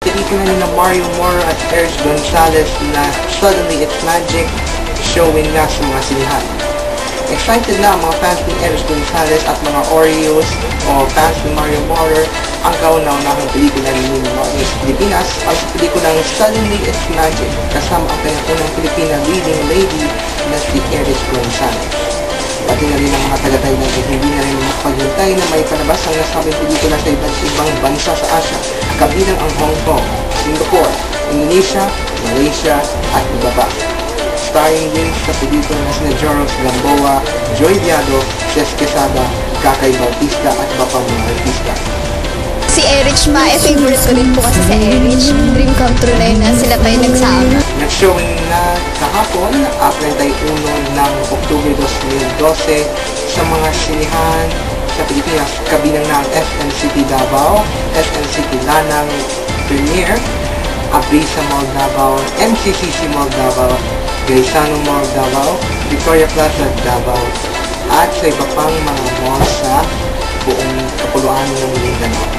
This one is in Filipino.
Pelikula ni na Mario Mora at Eric Gonzalez na Suddenly It's Magic showing na sa mga sinihan. Excited na ang mga fans ni Eric Gonzalez at mga Oreos o fans ni Mario Mora ang kauna-unahang pelikula ni Nino Mario sa Pilipinas ang pelikulang Suddenly It's Magic kasama ang kanyang unang Pilipina leading lady na si Eric Gonzalez. Pati na rin ang mga taga-Thailand ay hindi na rin makapaghintay na may palabas ang nasabing pelikula sa iba't ibang bansa sa Asia, kabilang ang Hong Kong, Singapore, Indonesia, Malaysia, at iba pa. Starring din sa pelikula na sina Joros Gamboa, Joy Diado, Jess Quesada, Kakay Bautista at iba pang mga artista. Si Erich Ma, eh favorite ko rin po kasi si Erich. Dream come true na yun na sila tayo nagsama. Nag-showing na kahapon, ah, 31 ng Oktubre 2012 sa mga sinihan Pilipinas, kabilang ng SNCT Davao, SNCT Lanang Premier, Abrisa Mall Davao, MCCC Mall Davao, Gaisano Mall Davao, Victoria Plaza Davao, at sa iba pang mga mall sa buong kapuluan ng Mindanao.